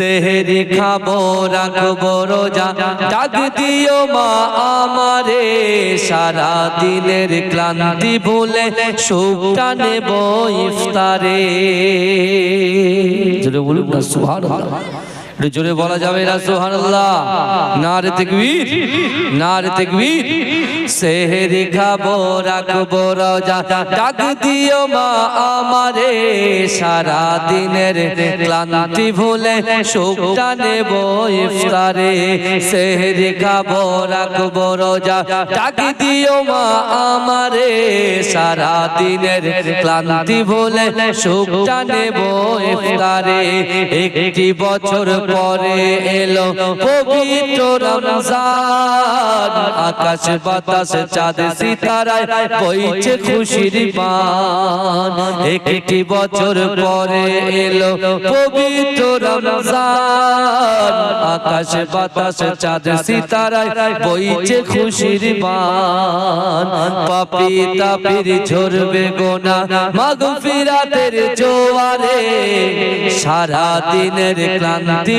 সেহেরি খাব, রাখব রোজা। ডাক দিও মা আমারে সারা দিনের ক্লান্তি ভুলে সুখটা নেব ইফতারে। বলুন না একটু জোরে বলা যাবে না সুবহানাল্লাহ। নারে তাকবীর নারে তাকবীর। সেহেরি খাব রাখব রোজা। ডাক দিও মা আমারে সারা দিনের ক্লান্তি ভুলে সুখটা নেব ইফতারে। সেহেরি খাব রাখব রোজা। ডাক দিও মা আমারে সারা দিনের ক্লান্তি ভুলে সুখটা নেব ইফতারে। একটি বছর পরে এলো পবিত্র রমজান। আকাশ বাতাস, চাঁদ সিতারায় বইছে খুশির বান। একটি বছর পরে এলো পবিত্র রমজান। আকাশ বাতাস, চাঁদ সিতারায় বইছে খুশির বান। পাপি তাপির ঝরবে গোনা মাগফিরাতের জোয়ারে। সারা দিনের ক্লান্তি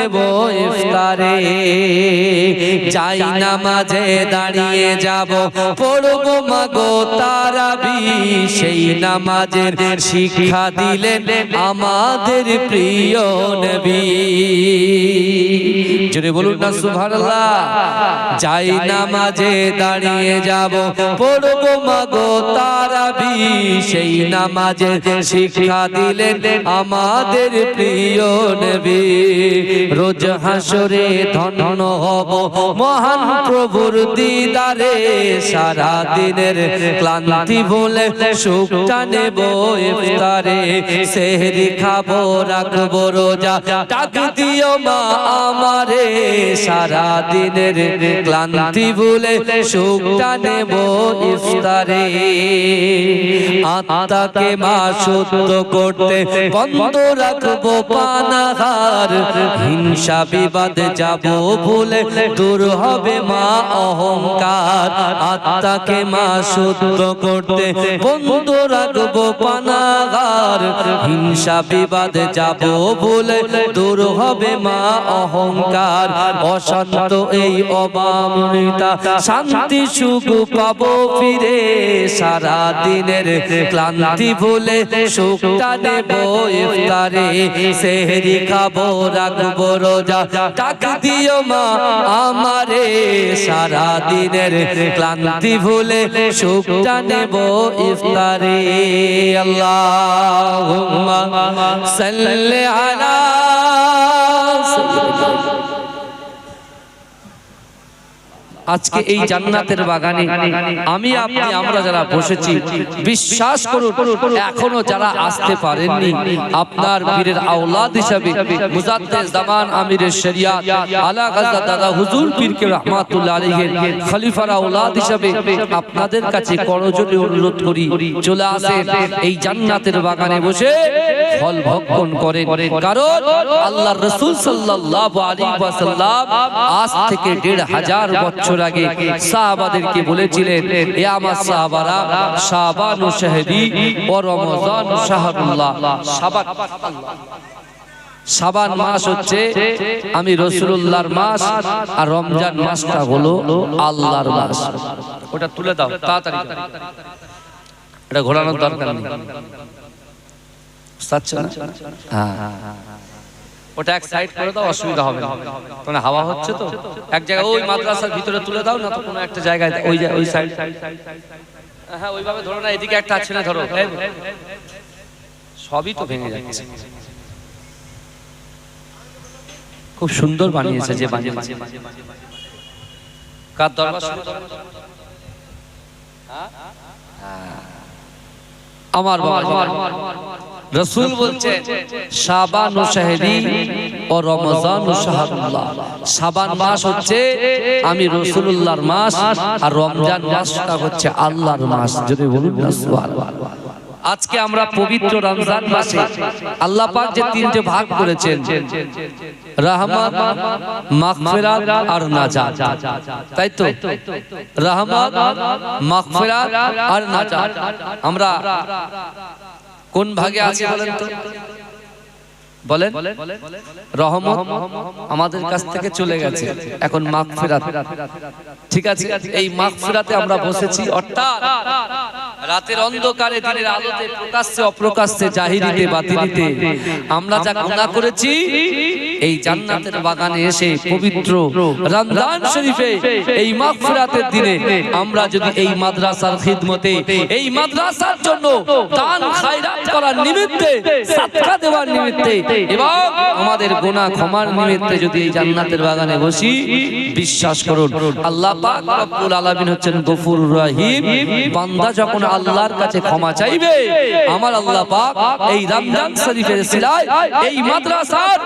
নেব ইফতারে। যাই নামাজে দাঁড়িয়ে যাব, পড়ব মাগো তারাবি। সেই নামাজের শিক্ষা দিলেন আমাদের প্রিয় নবী। জোরে বলুন না, সুবহানাল্লাহ। যাই নামাজে দাঁড়িয়ে যাব, পড়ব মাগো তারাবি। সেই নামাজের শিক্ষা দিলেন আমাদের প্রিয় নবী। রোজ হাসরে ধন্য হব মহান প্রভুর দিদারে। সারা দিনের ক্লান্তি বলে সুখটা নেব ইফতারে। সেহরি খাব, রাখব রোজা, ডাক দিও মা আমারে। সারা দিনের ক্লান্তি বলে সুখটা নেব ইফতারে। আত্মাকে মা শুদ্ধ করতে বন্ধ রাখব পানাহার। হিংসা বিবাদ যাব ভুলে, দূর হবে মা অহংকার। আত্মাকে মা শুদ্ধ করতে বন্ধ রাখব পানাগার। হিংসা বিবাদ যাব ভুলে, দূর হবে মা অহংকার। অশান্ত এই অবামৃতা, শান্তি সুখ পাবো ফিরে। সারা দিনের ক্লান্তি ভুলে সুখটা নেব ইফতারে। সেহরি খাব, রাখব রোজা। ডাক দিও মা, আমারে সারা দিনের ক্লান্তি ভুলে সুখটা নেব ইফতারে। আল্লাহুম্মা সাল্লি আলা আজকে এই জান্নাতের বাগানে আমি আপনি আমরা যারা বসেছি বিশ্বাস করুন এখনও যারা আসতে পারেননি আপনার পীরের আওলাদ হিসাবে মুজাদ্দেদ জামান আমিরের শরিয়াত আলা গাজা দাদা হুজুর পীরকে রহমাতুল্লাহ আলাইহির খলিফার আওলাদ হিসাবে আপনাদের কাছে করজোরে অনুরোধ করি চলে আসেন এই জান্নাতের বাগানে বসে ফল ভক্ষণ করেন। কারণ আল্লাহর রাসূল সাল্লাল্লাহু আলাইহি ওয়াসাল্লাম আজ থেকে দেড় হাজার বছর আগে সাহাবাদেরকে বলেছিলেন, এ আমার সাহাবারা, শাবান ও শাহরি ও রমজান ও শাহরুল্লাহ শাবান। শাবান মাস হচ্ছে আমি রসুল্লাহর মাস আর রমজান মাসটা হলো আল্লাহর মাস। ওটা তুলে দাও, তাড়াতাড়ি এটা ঘোরানোর দরকার নেই? হ্যাঁ। ওটা এক সাইড করে দাও, অসুবিধা হবে না। মানে হাওয়া হচ্ছে তো। এক জায়গায় ওই মাদ্রাসার ভিতরে তুলে দাও, না তো কোনো একটা জায়গায় ওই ওই সাইড হ্যাঁ ওইভাবে ধরো না, এদিকে একটা আছে না, ধরো। সবই তো ভেঙে যাচ্ছে। খুব সুন্দর বানিয়েছে যে বানিয়েছে। কার দরবার? হ্যাঁ? আমার বাবা রসুল বলছে শাবান ও শাহরি ও রমজান ও শাহরুল্লাহ শাবান মাস হচ্ছে আমি রসুলুল্লাহর মাস আর রমজান মাসটা হচ্ছে আল্লাহর মাস। যদি বলুন না সুবহানাল্লাহ। আজকে আমরা পবিত্র রমজান মাসে আল্লাহ পাক যে তিনটে ভাগ করেছেন রহমত মাগফিরাত আর নাজাত। তাই তো? রহমত মাগফিরাত আর নাজাত। আমরা কোন ভাগে আছে বলেন তো? বলেন রহমত আমাদের কাছ থেকে চলে গেছে। এখন ঠিক আছে এই আমরা বসেছি অর্থাৎ রাতের অন্ধকারে দিনের আলোতে প্রকাশ্যে অপ্রকাশ্যে জাহিরিতে বাতিলিতে আমরা যা করেছি এই জান্নাতের বাগানে এসে পবিত্র রমজান শরীফে এই মাগফিরাতের দিনে আমরা যদি এই মাদ্রাসার খিদমতে এই মাদ্রাসার জন্য দান খায়রাত করার নিমিত্তে সাদকা দেওয়ার নিমিত্তে এবং আমাদের গুনাহ ক্ষমার নিমিত্তে যদি এই জান্নাতের বাগানে বসি, বিশ্বাস করুন, আল্লাহ পাক রব্বুল আলামিন হচ্ছেন গফুরুর রহিম। বান্দা যখন আল্লাহর কাছে ক্ষমা চাইবে, আমার আল্লাহ পাক এই রমজান শরীফের সিলায়, এই মাদ্রাসার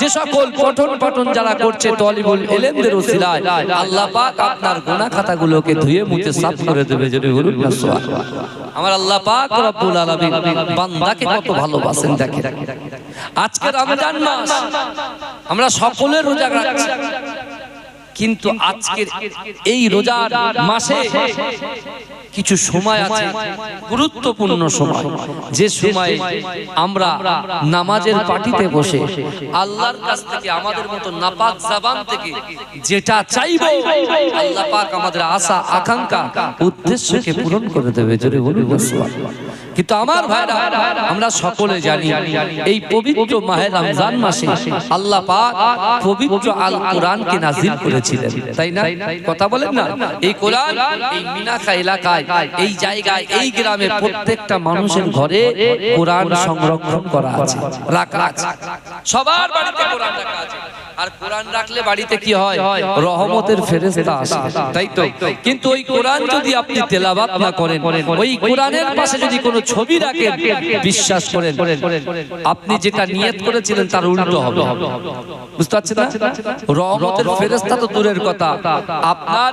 যে সকল পঠন পাঠন যারা করছে তলিবুল এলেমদের ওসিলায় আল্লাহ পাক আপনার গুনাহ খাতাগুলোকে ধুয়ে মুছে সাফ করে দেবে যদি বলুন আমার আল্লাহ পাক রব্বুল আলামিন বান্দাকে কত ভালোবাসেন, দেখেন। আজকে রমজান মাস আমরা সকলের রোজা রাখছি। কিন্তু আজকের এই রোজার মাসে কিছু সময় আছে গুরুত্বপূর্ণ সময়। যে সময়ে আমরা নামাজের পাটিতে বসে আল্লাহর কাছ থেকে আমাদের মতো নাপাক জাবান থেকে যেটা চাইব আল্লাহ পাক আমাদের আশা আকাঙ্ক্ষা উদ্দেশ্যকে পূরণ করে দেবে। জোরে বলুন না সুবহানাল্লাহ। কিন্তু আমার ভাইরা, আমরা সকলে জানি, এই পবিত্র মাহে রমজান মাসে আল্লাহ পাক পবিত্র আল কোরআনকে নাজিল করেছিলেন। তাই না? কথা বলেন না? এই কোরআন এই মিনাখা এলাকায়, এই জায়গায়, এই গ্রামে প্রত্যেকটা মানুষের ঘরে কোরআন সংরক্ষণ করা আছে, রাখা আছে। সবার বাড়িতে কোরআন রাখা আছে। আর কোরআন রাখলে বাড়িতে কি হয়? রহমতের ফেরেশতা আসে। তাই তো? কিন্তু ওই কোরআন যদি আপনি তেলাওয়াত না করেন ওই কোরআনের পাশে যদি কোনো ছবি রাখেন বিশ্বাস করেন আপনি যেটা নিয়ত করেছিলেন তার উল্টো হবে। বুঝতে পারছেন না? রহমতের ফেরেশতা তো দূরের কথা। আপনার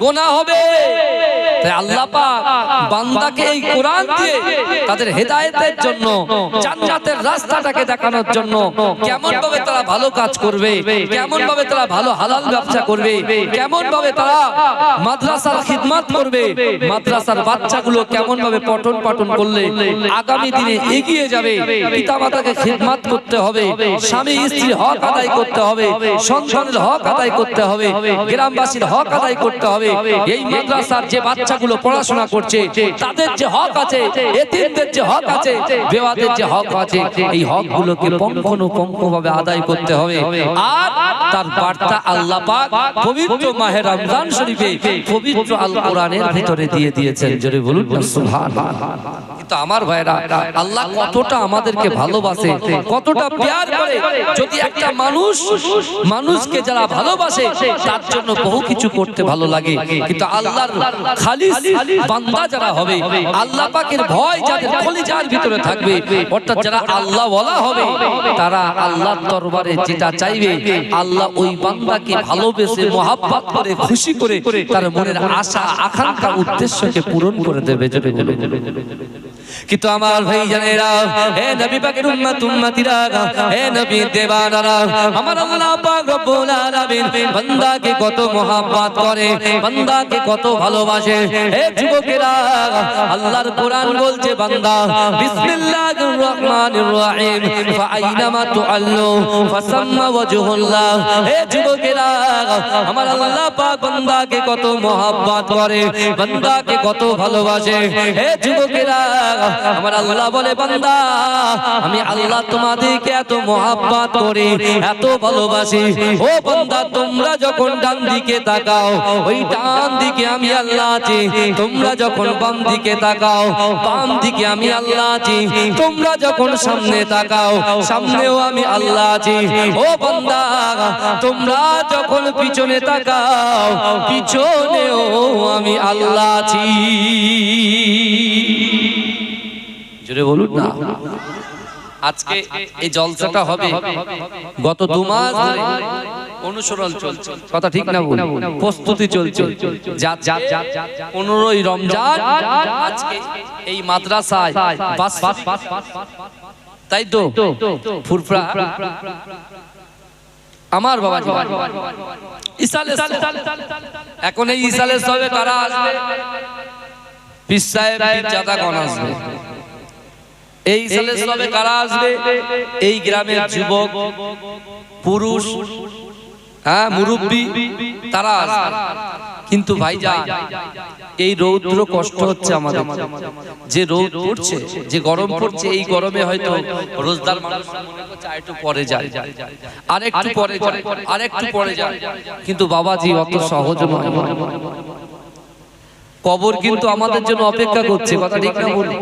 গোনা হবে। তাই আল্লাহ পাক বান্দাকে এই কোরআন দিয়ে তাদের হেদায়েতের জন্য জান্নাতের রাস্তাটাকে দেখানোর জন্য কেমন ভাবে তারা ভালো কাজ করবে কেমন ভাবে তারা ভালো হালাল ব্যবসা করবে কেমন ভাবে তারা মাদ্রাসার খিদমত করবে মাদ্রাসার বাচ্চাগুলো কেমন ভাবে পঠন পাঠন করলে আগামী দিনে এগিয়ে যাবে পিতামাতাকে খিদমত করতে হবে স্বামী স্ত্রীর হক আদায় করতে হবে সন্তানের হক আদায় করতে হবে গ্রামবাসীর হক আদায় করতে হবে এই মাদ্রাসার যে বাচ্চাগুলো পড়াশোনা করছে, তাদের যে হক আছে, এতিমদের যে হক আছে, বেওয়াদের যে হক আছে, এই হকগুলোকে পঙ্খানুপঙ্খ ভাবে আদায় করতে হবে। আর তার বার্তা আল্লাহ পাক পবিত্র মাহে রমজান শরীফে পবিত্র আল কোরআনের ভিতরে দিয়ে দিয়েছেন। জোরে বলুন না সুবহানাল্লাহ আমার ভাইরা আল্লাহ কতটা আমাদেরকে ভালোবাসে, কতটা প্যার করে, যদি একটা মানুষ, মানুষকে যারা ভালোবাসে, তার জন্য বহু কিছু করতে ভালো লাগে। কিন্তু আল্লাহর খালিস বান্দা যারা হবে আল্লাহ পাকের ভয় যাদের কলিজার ভিতরে থাকবে অর্থাৎ যারা আল্লাহ বলা হবে তারা দরবারে যেটা চাইবে আল্লাহ ওই বান্দাকে ভালোবেসে মহাব্বত করে খুশি করে তার মনের আশা আকাঙ্ক্ষা উদ্দেশ্যকে পূরণ করে দেবে কিন্তু আমার ভাই জানেরা হে নবী পাকের উম্মত উম্মতিরা হে নবী দেবানারা আমার আল্লাহ পাক রব্বুল আলামিন বান্দাকে কত মোহাব্বত করে বান্দাকে কত ভালোবাসে হে যুবকেরা আল্লাহর কোরআন বলছে বান্দা, বিসমিল্লাহির রহমানির রহিম। ফাআইনামা তুআল্লু, ফাসাম্মা ওয়াজহুল্লাহ। হে যুবকেরা আমার আল্লাহ পাক বান্দাকে কত মোহাব্বত করে, বান্দাকে কত ভালোবাসে। হে যুবকেরা আমার আল্লাহ বলে বান্দা, আমি আল্লাহ তোমাদেরকে এত মোহাব্বত করি, এত ভালোবাসি। ও বান্দা, তোমরা যখন ডান দিকে তাকাও, ওই ডান দিকে আমি আল্লাহ আছি। তোমরা যখন বাম দিকে তাকাও, বাম দিকে আমি আল্লাহ আছি। তোমরা যখন সামনে তাকাও, সামনেও আমি আল্লাহ আছি। ও বান্দা, তোমরা যখন পিছনে তাকাও, পিছনেও আমি আল্লাহ আছি। জোরে বলুন না। আজকে এই জলসাটা হবে। গত দু মাস ধরে অনুসরণ চলছে। কথা ঠিক না বল প্রস্তুতি চলছে। পনেরোই রমজান আজকে এই মাদ্রাসায় তাই তো? ফুরফুরা। আমার বাবা ইসালে এখন এই ইসালে সবে কারা আসবে? পীর সাহেব পীরজাদা গণ আসবে। এই ইসালে সবে কারা আসবে এই গ্রামের যুবক পুরুষ হ্যাঁ মুরব্বী তারা আসবে। কিন্তু ভাইজান এই রৌদ্র কষ্ট হচ্ছে আমাদের। যে রোদ পড়ছে যে গরম পড়ছে এই গরমে হয়তো রোজদার মানুষ মনে একটু পরে যায়। আর একটু পরে যায় আর একটু পরে যায়। কিন্তু বাবাজি অত সহজ নয়। কবর কিন্তু আমাদের জন্য অপেক্ষা করছে কথা ঠিক না বলুন।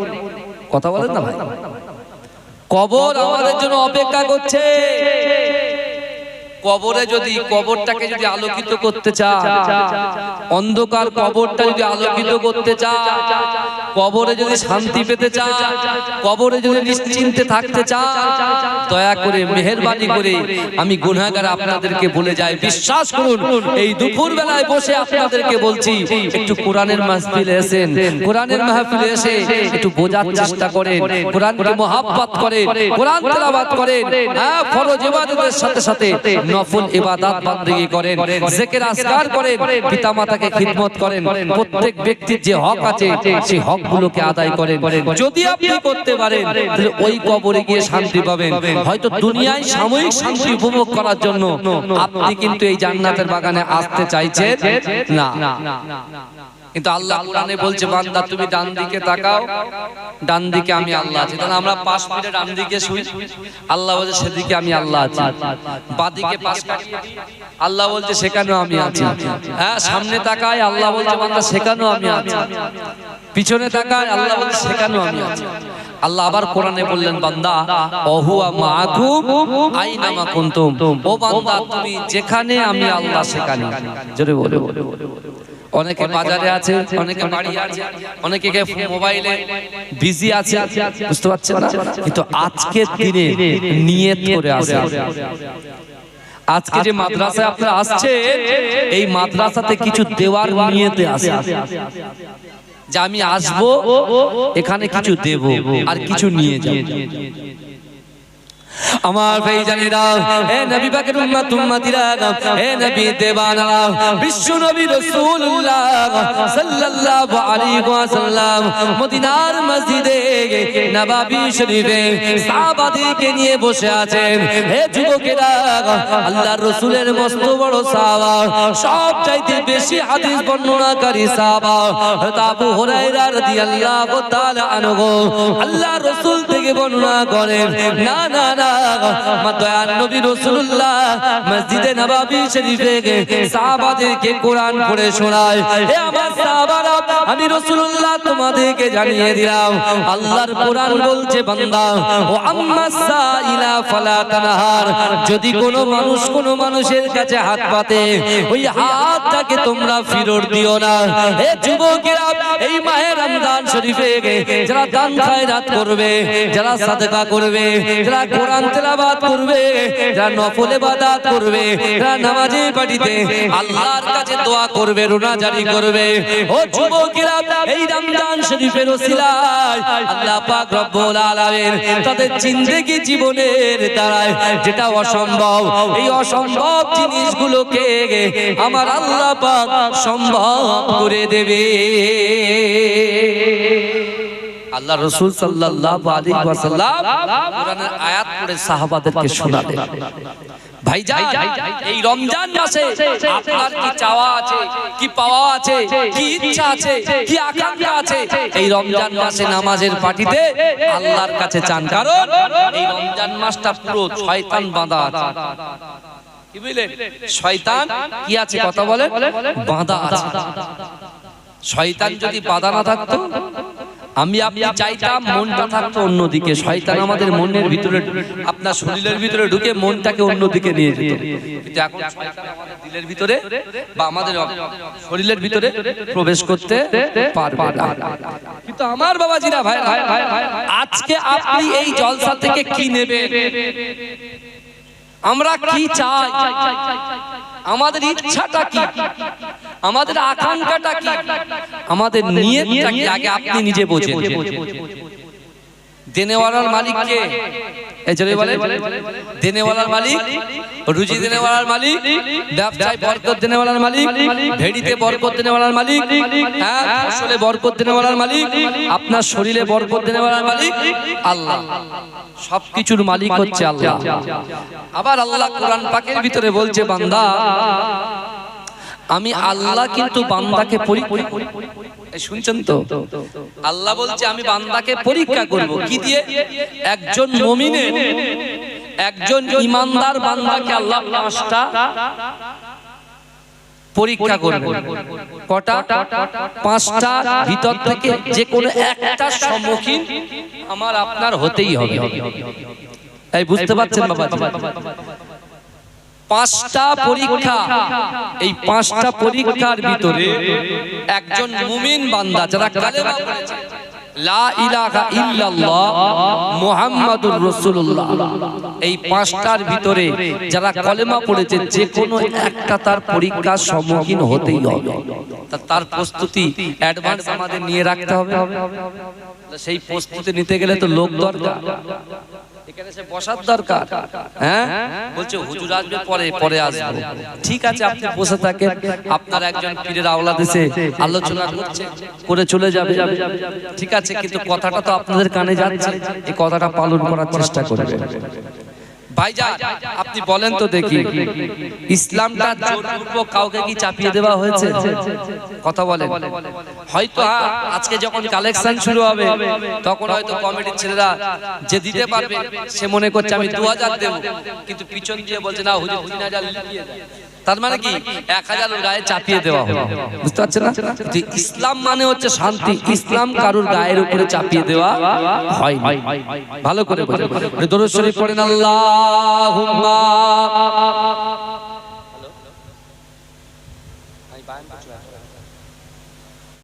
কথা বলেন না ভাই? কবর আমাদের জন্য অপেক্ষা করছে। কবরে যদি কবরটাকে যদি আলোকিত করতে চায় অন্ধকার কবরটা যদি আলোকিত করতে চায় কবরে যদি শান্তি পেতে চায় কবরে যদি নিশ্চিন্তে থাকতে চায় দয়া করে মেহেরবানি করে আমি গুনাহগার আপনাদেরকে বলে যাই, বিশ্বাস করুন, এই দুপুর বেলায় বসে আপনাদেরকে বলছি, একটু কোরআনের মাহফিলে এসেন কোরআনের মাহফিলে এসে একটু বোঝার চেষ্টা করেন, কোরআনকে মহাব্বত করেন, কোরআন তেলাওয়াত করেন হ্যাঁ ফরজ ইবাদতের সাথে সাথে নফল ইবাদত বান্দেগি করেন, জিকির আসকার করেন, পিতামাতাকে খিদমত করেন, প্রত্যেক ব্যক্তির যে হক আছে, সেই হকগুলোকে আদায় করেন। যদি আপনি করতে পারেন, তাহলে ওই কবরে গিয়ে শান্তি পাবেন। হয়তো দুনিয়ায় সাময়িক শান্তি উপভোগ করার জন্য আপনি কিন্তু এই জান্নাতের বাগানে আসতে চাইছেন? না। কিন্তু আল্লাহ কোরআনে বলছে বান্দা তুমি ডান দিকে তাকাও ডান দিকে আমি আল্লাহ আছি। তাহলে আমরা পাশ ফিরে ডান দিকে শুই। আল্লাহ বলছে সেদিকে আমি আল্লাহ আছি। বাদিকে পাশ কাটিয়ে আল্লাহ বলছে সেখানেও আমি আছি। হ্যাঁ সামনে তাকায় আল্লাহ বলছে বান্দা সেখানেও আমি আছি। পিছনে তাকায় আল্লাহ বলছে সেখানেও আমি আছি। আল্লাহ আবার কোরআনে বললেন বান্দা অহুয়া মাকুম আইনামা কুনতুম। ও বান্দা তুমি যেখানে আমি আল্লাহ সেখানে জোরে বলে। অনেকে বাজারে আছে অনেকে বাড়ি আছে অনেকে কে মোবাইলে বিজি আছে বুঝতে পারছেন? না কিন্তু আজকের দিনে নিয়ত করে আসে। আজকে যে মাদ্রাসায় আপনারা আসছে এই মাদ্রাসাতে কিছু দেওয়ার নিয়তে আসে। যে আমি আসব এখানে কিছু দেব আর কিছু নিয়ে যাব। আমার ভাই জানিরা হে নবী পাকের উম্মত উম্মতিরা হে নবী দেবানা বিশ্ব নবী রাসূলুল্লাহ সাল্লাল্লাহু আলাইহি ওয়াসাল্লাম মদিনার মসজিদে নবাবী শরীফে সাহাবাদেরকে নিয়ে বসে আছেন। হে যুবকেরা আল্লাহর রাসূলের মস্ত বড় সাহাবা সব চাইতে বেশি হাদিস বর্ণনাকারী সাহাবা হযরত আবু হুরায়রা রাদিয়াল্লাহু তাআলা আনহু আল্লাহর রাসূল থেকে বর্ণনা করেন না না না যদি কোনো মানুষ কোনো মানুষের কাছে হাত পাতে ওই হাতটাকে তোমরা ফিরত দিও না। এই মাহে রমজান শরীফে যারা দান খায়রাত করবে, যারা সাদকা করবে, যারা কোরআন তেলাওয়াত করবে, যারা নফল ইবাদত করবে, যারা নামাজে আল্লাহর কাছে দোয়া করবে জারি করবে। ও যুবকেরা, এই রমজান শরীফের ওসিলায় আল্লাহ পাক রব্বুল আলামিন তাদের জিন্দেগি জীবনের দ্বারায় যেটা অসম্ভব, এই অসম্ভব জিনিসগুলোকে আমার আল্লাহ পাক সম্ভব করে দেবে। আল্লাহ রসুল সাল্লাল্লাহু আলাইহি ওয়াসাল্লাম কোরআনের আয়াত পড়ে সাহাবাদেরকে শোনালেন। ভাইজান এই রমজান মাসে আপনার কি চাওয়া আছে কি পাওয়া আছে কি ইচ্ছা আছে কি আকাঙ্ক্ষা আছে এই রমজান মাসে নামাজের আল্লাহর কাছে চান। কারণ এই রমজান মাসটা পুরো শয়তান বাঁধা আছে। কি বুঝলেন শয়তান কি আছে কথা বলেন? বাঁধা আছে। শয়তান যদি বাঁধা না থাকতো আমি আপনি চাইতাম মনটা থাকতো অন্যদিকে। শয়তান আমাদের মনের ভিতরে আপনার শরীরের ভিতরে ঢুকে মনটাকে অন্যদিকে নিয়ে যেত। কিন্তু এখন শয়তান আমাদের দিলের ভিতরে বা আমাদের শরীরের ভিতরে প্রবেশ করতে পারবে না। কিন্তু আমার বাবাজিরা ভাই আজকে আপনি এই জলসা থেকে কি নেবেন? আমরা কি চাই? আমাদের ইচ্ছাটা কি? আমাদের আকাঙ্ক্ষাটা কি? আমাদের নিয়তটা কি? আগে আপনি নিজে বোঝেন। দেনেওয়ালার মালিক বলে দেনেওয়ালার মালিক রুজি দেনেওয়ালার মালিক ব্যবসায় বরকত দেনেওয়ালার মালিক ভেড়িতে বরকত দেনেওয়ালার মালিক হ্যাঁ ফসলে বরকত দেনেওয়ালার মালিক আপনার শরীরে বরকত দেনেওয়ালার মালিক আল্লাহ সবকিছুর মালিক হচ্ছে আল্লাহ আবার আল্লাহ কোরআন পাকের ভিতরে বলছে বান্দা আমি আল্লাহ কিন্তু বান্দাকে পরীক্ষা শুনছেন তো? আল্লাহ বলছে আমি বান্দাকে পরীক্ষা করব। কি দিয়ে? একজন মুমিনের একজন ইমানদার বান্দাকে আল্লাহ পাঁচটা পরীক্ষা করবে কটা? পাঁচটা ভিতর থেকে যে কোনো একটা সম্মুখীন আমার আপনার হতেই হবে। এই বুঝতে পারছেন বাবা পাঁচটা পরীক্ষা। এই পাঁচটা পরীক্ষার ভিতরে একজন মুমিন বান্দা যারা কালেমা পড়েছে। লা ইলাহা ইল্লাল্লাহ মুহাম্মাদুর রাসূলুল্লাহ। এই পাঁচটার ভিতরে যারা কলেমা পড়েছে যে কোনো একটা তার পরীক্ষার সম্মুখীন হতেই হবে। তা তার প্রস্তুতি অ্যাডভান্স আমাদের নিয়ে রাখতে হবে। সেই প্রস্তুতি নিতে গেলে তো লোক দরকার। এখানে সে বসার দরকার। হ্যাঁ? বলছে হুজুর আসবে পরে পরে আসবে। ঠিক আছে আপনি বসে থাকেন। আপনার একজন পীরের আলোচনা করছে করে চলে যাবে। ঠিক আছে কিন্তু কথাটা তো আপনাদের কানে যাচ্ছে এই কথাটা পালন করার চেষ্টা করবেন ভাইজান আপনি বলেন তো দেখি। ইসলামটা জোরপূর্বক কাউকে কি চাপিয়ে দেওয়া হয়েছে? কথা বলেন। হয়তো হ্যাঁ, আজকে যখন কালেকশন শুরু হবে তখন হয়তো কমিটির ছেলেরা যে দিতে পারবে সে মনে করছে আমি দু হাজার দেবো। কিন্তু পিছন দিয়ে বলছে না হুজুর তিন হাজার লিখিয়ে দেন। তার মানে কি? এক হাজার গায়ে চাপিয়ে দেওয়া হলো। বুঝতে পারছে না? যে ইসলাম মানে হচ্ছে শান্তি। ইসলাম কারুর গায়ের উপরে চাপিয়ে দেওয়া হয় ভালো করে দরুদ শরীফ পড়েন, আল্লাহুম্মা